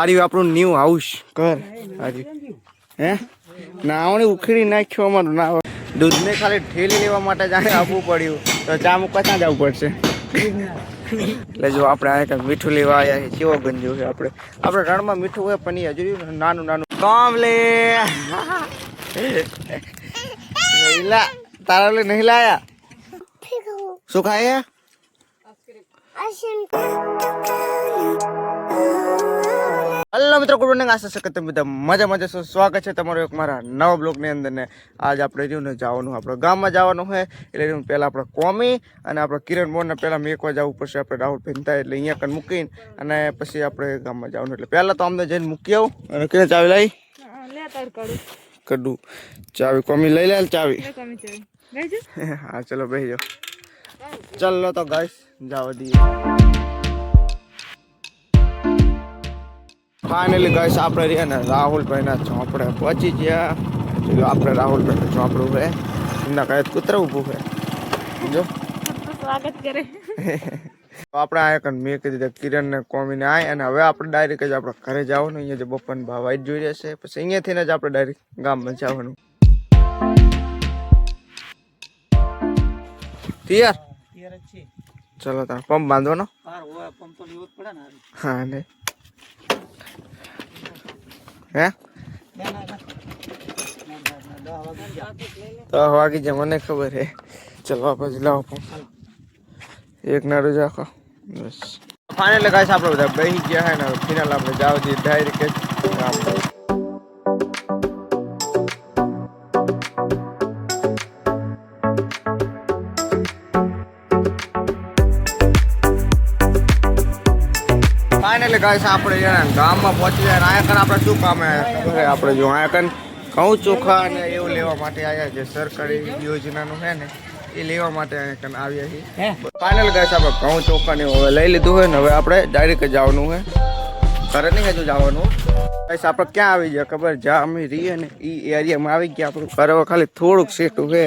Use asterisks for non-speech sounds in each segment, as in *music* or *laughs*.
આર્યું આપણું new house ઘર આર્યું હે? નાવણી ઉખેડી નાખ્યો અમારું નાવ. દૂધને ખાલી ઠેલી લેવા માટે જાણે આપવું પડ્યું. તો ચા મૂકવા ત્યાં જવું પડશે? એટલે જો આપણે આ કંઈક મીઠું લેવા આવ્યા છે કેવો ગંજો છે આપણે. આપણે રણમાં મીઠું હોય પણ એ હજુ નાનું નાનું. કામ લે. નહીલા તારા લે નહીં લાયા શું ખાય હલો મિત્રો ગુડ મોર્નિંગ. આશા છે કે તમે બધા મજા મજા છો સ્વાગત છે તમારું એક મારા નવા બ્લોગની અંદર ને આજ આપણે રહ્યું ને જવાનું આપણે ગામમાં જવાનું હોય એટલે રહ્યું પહેલાં આપણે કોમી અને આપણે કિરણ મોરને પહેલાં મેકવા જવું પડશે આપણે રાહુલ ભેનતા એટલે અહીંયા કન મૂકીને અને પછી આપણે ગામમાં જવાનું. એટલે પહેલાં તો અમને જઈને મૂકી આવું. અને કિરણ ચાવી લાવી? કડું. ચાવી કોમી લઈ લે ચાવી. *laughs* હા ચલો બેસી જાઓ. ચાલો તો ગાઈસ જવા દઈએ. ફાઇનલી ગાઈસ આપણે રહ્યા ને રાહુલભાઈના ચોપડે પહોંચી ગયા. જો આપણે રાહુલભાઈનું ચોપડું છે એમના કાંઈ કૂતરા ઊભું છે. જો. સ્વાગત કરે. આપણે આ એક મેં કીધું કે કિરણને કોમીને આય અને હવે આપણે ડાયરેક્ટ જ આપણે ઘરે જવાનું. અહીંયા જે બપોરને ભાવ વાઈટ જોઈ રહેશે પછી અહીંયાથી જ આપણે ડાયરેક્ટ ગામમાં જવાનું. તૈયાર? ચલો તાર પંપ બાંધવાનો? હા ને. હે? તો વાગી જાય, મને ખબર હે. ચલો પછી લાવો એક નાડું રાખો બસ. ફાઇનલ ગાઈસ આપણે બધા બેસી ગયા હે ને ફિનાલ આપણે જાવ જઈએ ડાયરેક્ટ ફાઇનલી ગાઈસ આપણે છે ગામમાં પહોંચી જાય અને આયા આપણે શું કામ આપણે જો આયાકન ઘઉં ચોખા અને એવું લેવા માટે આવ્યા છે. સરકારી યોજનાનું છે ને એ લેવા માટે અહીંયા આવ્યા છીએ. ફાઇનલ ગાઈસ આપણે ઘઉં ચોખા ને હવે લઈ લીધું હોય ને હવે આપણે ડાયરેક્ટ જવાનું છે. ઘરે નહીં હજુ જવાનું. ગાઈસ આપણે ક્યાં આવી ગયા? ખબર? જ્યાં અમે રહીએ ને એ એરિયામાં આવી ગયા. આપણું ઘર ખાલી થોડુંક સેટું છે.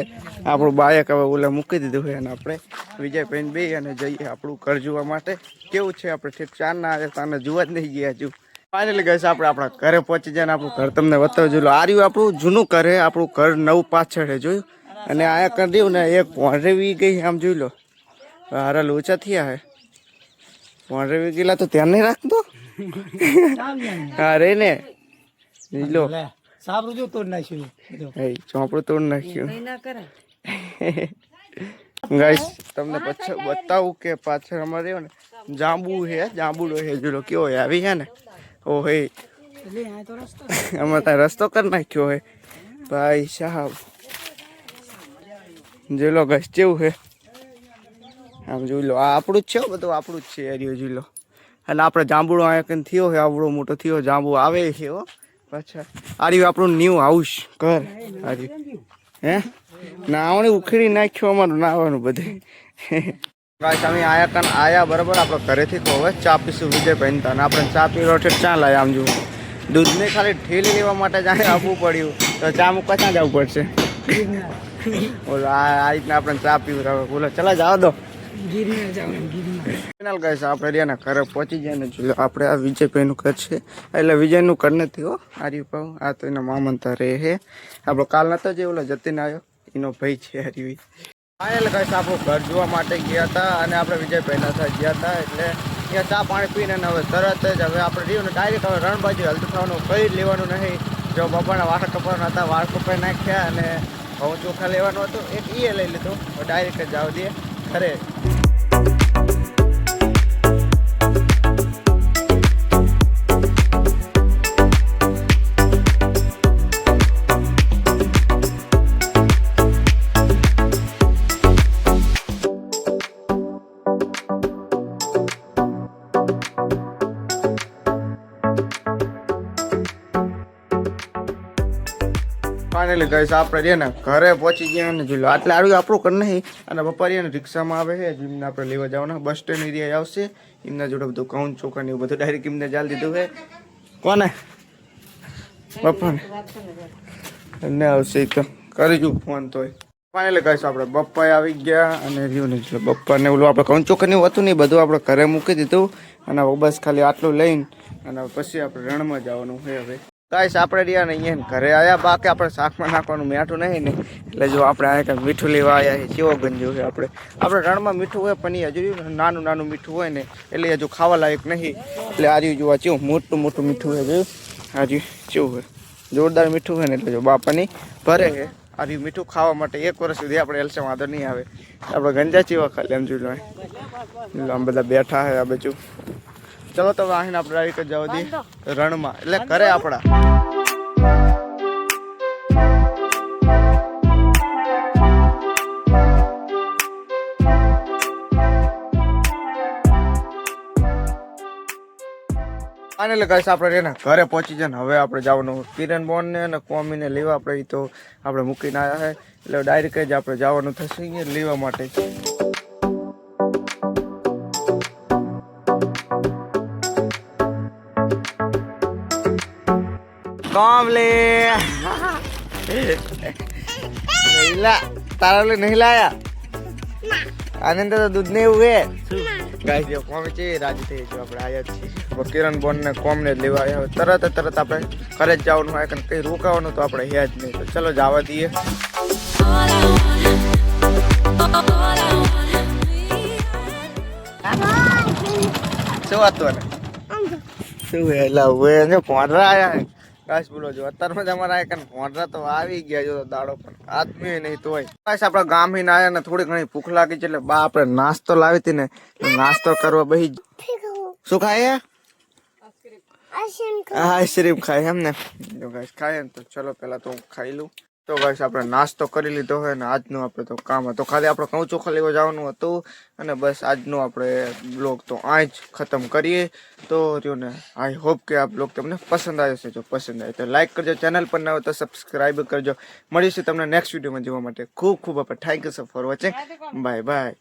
આપણું બાયક હવે ઓલા મૂકી દીધું છે અને આપણે વિજયભાઈ બે અને જઈએ આપણું ઘર જોવા માટે. કેવું છે આપણે ઠીક? ચાર ના આવે તાને જોવા જ નહીં ગયા હજુ. ફાઇનલી ગઈશ આપણે આપણા ઘરે પહોંચી જાય આપણું ઘર તમને બતાવી. જોયું આ રહ્યું આપણું જૂનું ઘર આપણું ઘર નવું પાછળ જોયું? અને આયા કરી દઉં ને, એક પોંડરેવી ગઈ આમ જોઈ લો. હારા લોચા થયા હે પોંડરેવી ગયેલા તો ધ્યાન નહીં રાખતો? *laughs* હા રે ને. લો. સાબરું જો તોડ નાખ્યું. એ ચોપડું તોડ નાખ્યું. *laughs* ગાઈસ તમને પછી બતાવું કે પાછળ અમારે ને જાંબુ હે જાંબુડો હે જો કેવો હે આવી હે ને? ઓ હે. એટલે આ તો રસ્તો. અમારે ત્યાં રસ્તો કરી નાખ્યો હે ભાઈ સાહેબ. જોઈ લો ગસ કેવું છે? આમ જોઈ લો આ આપણું જ છે બધું આપણું જ છે એરિયો જોઈ લો. અને આપણે જાંબુડો અહીંયા થયો છે, આવડો મોટો થયો, જાંબુ આવે છે, હો. પાછા. આ આપણું ન્યૂ હાઉસ ઘર આ રહ્યું હે? નાવણે ઉખેડી નાખ્યો અમારું, નાવાનું બધે. ગાઈસ, અમે આયા કાન, આયા બરાબર આપણે ઘરેથી તો હવે ચા પીશું વિજય પહેનતા અને આપણે ચા પીરો છે ચા લાયા આમ જુઓ દૂધને ખાલી ઠેલી લેવા માટે જાણે આપવું પડ્યું. તો ચા મૂકવા ક્યાં જવું પડશે? બોલો આ રીતના આપણે ચા પીવું બોલો, ચલા, જાવ દો. ગીરનાર ગાઈસ આપણે રહ્યા ઘરે પહોંચી જાય ને જો આપણે આ વિજયભાઈનું ઘર છે. એટલે વિજયનું ઘર નથી હો, આર્યું ભાવ. આ તો એના મામંતા રહે છે આપણો કાલ નતો જે ઓલો જતીન આવ્યો, એનો ભાઈ છે હરિભાઈ ફાઇનલ ગાઈસ આપણું ઘર જોવા માટે ગયા હતા અને આપણે વિજયભાઈના સાથે ગયા હતા એટલે ત્યાં ચા પાણી પીને હવે તરત જ હવે આપણે રહ્યું ને ડાયરેક્ટ હવે રણબાજી હલતું થવાનું કંઈ લેવાનું નહીં. જો બપોરના વાળ કપાવાના હતા, વાળ કપાઈ નાખ્યા અને હું ચોખા લેવાનું હતું, એક એ લઈ લીધું. ડાયરેક્ટ જ જાવ દઈએ ઘરે ફાઇનલી ગઈસ આપણે ને ઘરે પહોંચી ગયા ને જોઈ લો આટલે આવ્યું આપણું કર નહીં. અને બપારી એને રિક્ષામાં આવે છે. જેમને આપણે લેવા જવાના. બસ સ્ટેન્ડ એરિયા આવશે. એમના જોડે બધું કઉન ચોખા ને બધું ડાયરેક્ટ એમને જાલ દીધું છે. કોને? બપાને ને આવશે તો. કરીશું ફોન તોય. ફાઇનલી કહીશું આપણે. બપ્પા આવી ગયા અને રહ્યું નહીં. એટલે બપ્પાને ઓલું આપણે કઉં ચોખ્ખા હતું નહીં. બધું આપણે ઘરે મૂકી દીધું. અને બસ ખાલી આટલું લઈને અને પછી આપણે રણમાં જવાનું છે હવે. ગાઈસ, આપણે રહ્યા ને અહીંયા ઘરે આવ્યા બાકી આપણે શાકમાં નાખવાનું મેઠું નહીં ને. એટલે જો આપણે આ કંઈક મીઠું લેવા આવ્યા છે કેવો ગંજો છે આપણે. આપણે રણમાં મીઠું હોય પણ એ હજુ નાનું નાનું મીઠું હોય ને, એટલે હજુ ખાવા લાયક નહીં. એટલે આજુ જોવા ચેવું મોટું મોટું મીઠું છે, જોયું? આજુ ચેવું હોય જોરદાર મીઠું હોય ને, એટલે જો બાપાની ભરે છે. આ મીઠું ખાવા માટે એક વર્ષ સુધી આપણે એલસે વાંધો નહીં આવે. આપણે ગંજા ચેવા ખાલી એમ જોઈ લો, આમ બધા બેઠા છે આ બાજુ. ચલો તો હવે આહીને આપણે ડાયરેક્ટ જવા દઈએ. રણમાં. એટલે ઘરે આપણા. અને એટલે કહીશ આપણે એને ઘરે પહોંચી જાય ને હવે આપણે જવાનું કિરણ બોન ને અને કોમીને લેવા. આપણે એ તો આપણે મૂકીને આવ્યા છે એટલે ડાયરેક્ટ જ આપણે જવાનું થશે લેવા માટે. કામલે નહીલા તારા લે નહીં લાયા આનંદ તો દૂધ ને એવું હે ગાય જો કોમ છે રાજી થઈ જો આપણે આયા જ છીએ કિરણ બોન ને કોમ ને લેવા આવ્યા તરત તરત આપણે ઘરે જ જવાનું હોય કે કઈ રોકાવાનું તો આપણે હે જ નહીં તો ચલો જવા દઈએ શું ને શું હેલા ને ભોંડરા આયા કાશ બોલો જો અત્યારમાં જ અમારા એક ભોંડરા તો આવી ગયા જો દાડો પણ આદમી નહીં તોય કાશ આપણા ગામ હિને આવ્યા ને થોડી ઘણી ભૂખ લાગી છે એટલે બા આપણે નાસ્તો લાવી હતી ને નાસ્તો કરવા બહી શું ખાય આઈસ્ક્રીમ ખાય એમ ને. જો ગાઈસ ખાય ને તો ચલો પેલા તો હું ખાઈ લઉં. તો ગાઈસ આપણે નાસ્તો કરી લીધો હોય ને આજનું આપણે તો કામ હતું. ખાલી આપણે ઘઉં ચોખા લેવા જવાનું હતું અને બસ આજનું આપણે બ્લોગ તો આ જ ખતમ કરીએ. તો ને આઈ હોપ કે આ બ્લોગ તમને પસંદ આવ્યો છે જો પસંદ આવે તો લાઈક કરજો ચેનલ પર ના હોય તો સબસ્ક્રાઈબ કરજો. મળીશું તમને નેક્સ્ટ વિડીયોમાં જોવા માટે. ખૂબ ખૂબ આપણે thank you for watching bye bye